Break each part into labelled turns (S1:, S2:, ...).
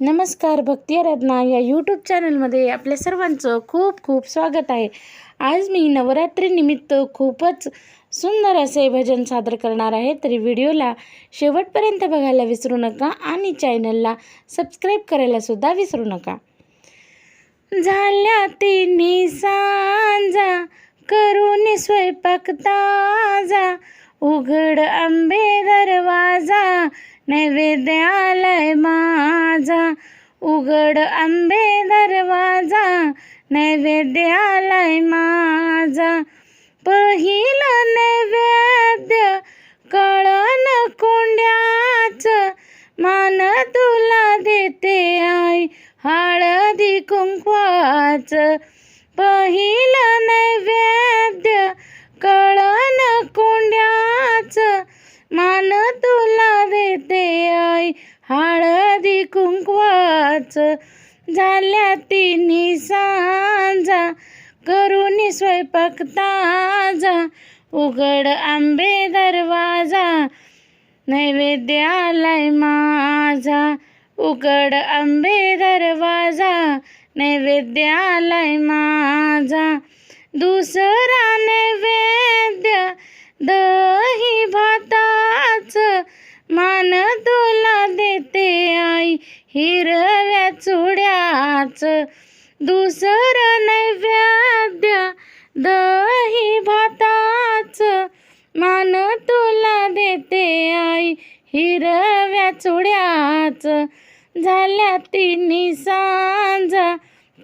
S1: नमस्कार भक्ती आराधना या यूट्यूब चॅनलमध्ये आपल्या सर्वांचं खूप खूप स्वागत आहे. आज मी नवरात्रीनिमित्त खूपच सुंदर असे भजन सादर करणार आहे तरी व्हिडिओला शेवटपर्यंत बघायला विसरू नका आणि चॅनलला सबस्क्राईब करायला सुद्धा विसरू नका. झाल्या तिन्ही सांजा करून स्वयंपाक ताजा उघड आंबे दरवाजा नैवेद्यालय माझा. उघड आंबे दरवाजा नैवेद्यालय माझा. पहिलं नैवेद्य कळन कोंड्याच मान तुला देते आई हळदी कुंकवाच. पहिलं नैवेद्य कळ मान तुला देते आई. हळदी कुंकवाच झाल्या तिन्ही सांजा. करून स्वयंपाक ताजा. उघड आंबे दरवाजा. नैवेद्य आलाय माझा. उघड आंबे दरवाजा. नैवेद्य आलाय माझा. दुसरा नैवेद्य दही भाताच मान तुला देते आई. हिरव्या चुड्याच दुसरं नैवेद्य दही भाताच मान तुला देते आई. हिरव्या चुड्याच झाल्या तिन्ही सांजा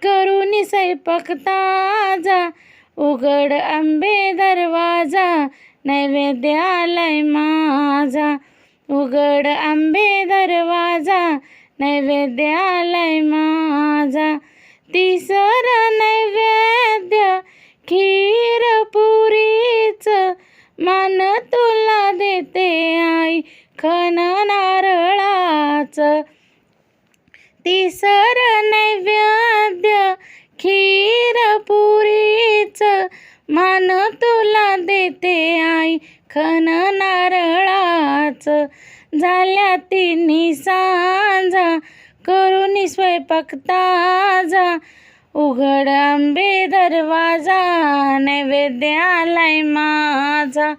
S1: करून स्वयंपाक ताजा उघड आंबे दरवाजा नैवेद्य आलाय माझा. उघड आंबे दरवाजा नैवेद्य आलाय माझा. तिसरा नैवेद्य खीर पुरीच. मान तुला देते आई खन नारळाच. तिसर नैवेद्य खीर पुरीच. मान तुला देते आई खन नारळाच झाल्या तिन्ही सांजा. करून स्वयंपाक ताजा. उघड आंबे दरवाजा नैवेद्य आलाय माझा.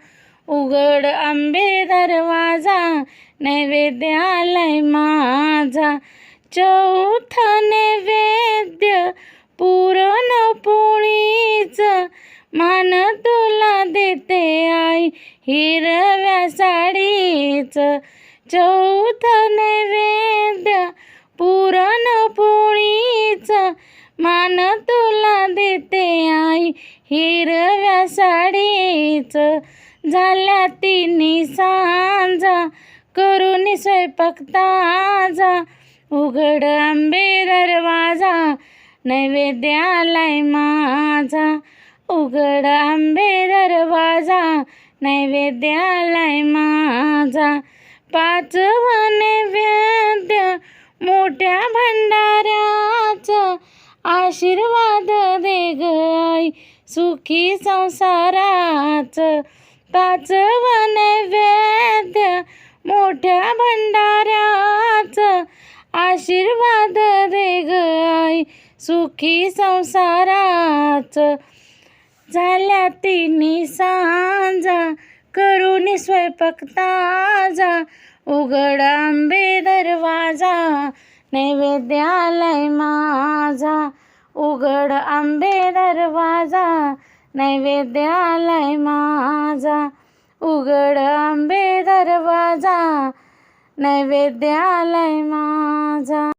S1: उघड आंबे दरवाजा नैवेद्य आलाय माझा. चौथ नैवेद्य साडीच चौथ नैवेद्य पुरण पोळीच मान तुला देते आई हिरव्या साडीच. झाल्या तिन्ही सांजा करून स्वयंपाक ताजा. उघड आंबे दरवाजा नैवेद्यालाय माझा. उघड आंबे दरवाजा नैवेद्यालय माझा. पाचवा नैवेद्य मोठ्या भंडाऱ्याच. आशीर्वाद दे गई सुखी संसाराच. पाचवा नैवेद्य मोठ्या भंडाऱ्याच. आशीर्वाद दे गई सुखी संसाराचं. झाल्या तिन्ही सांजा. करून स्वयंपाक ताजा उघड आंबे दरवाजा. नैवेद्य आलाय माझा. उघड आंबे दरवाजा. नैवेद्य आलाय माझा. उघड आंबे दरवाजा. नैवेद्य आलाय माझा.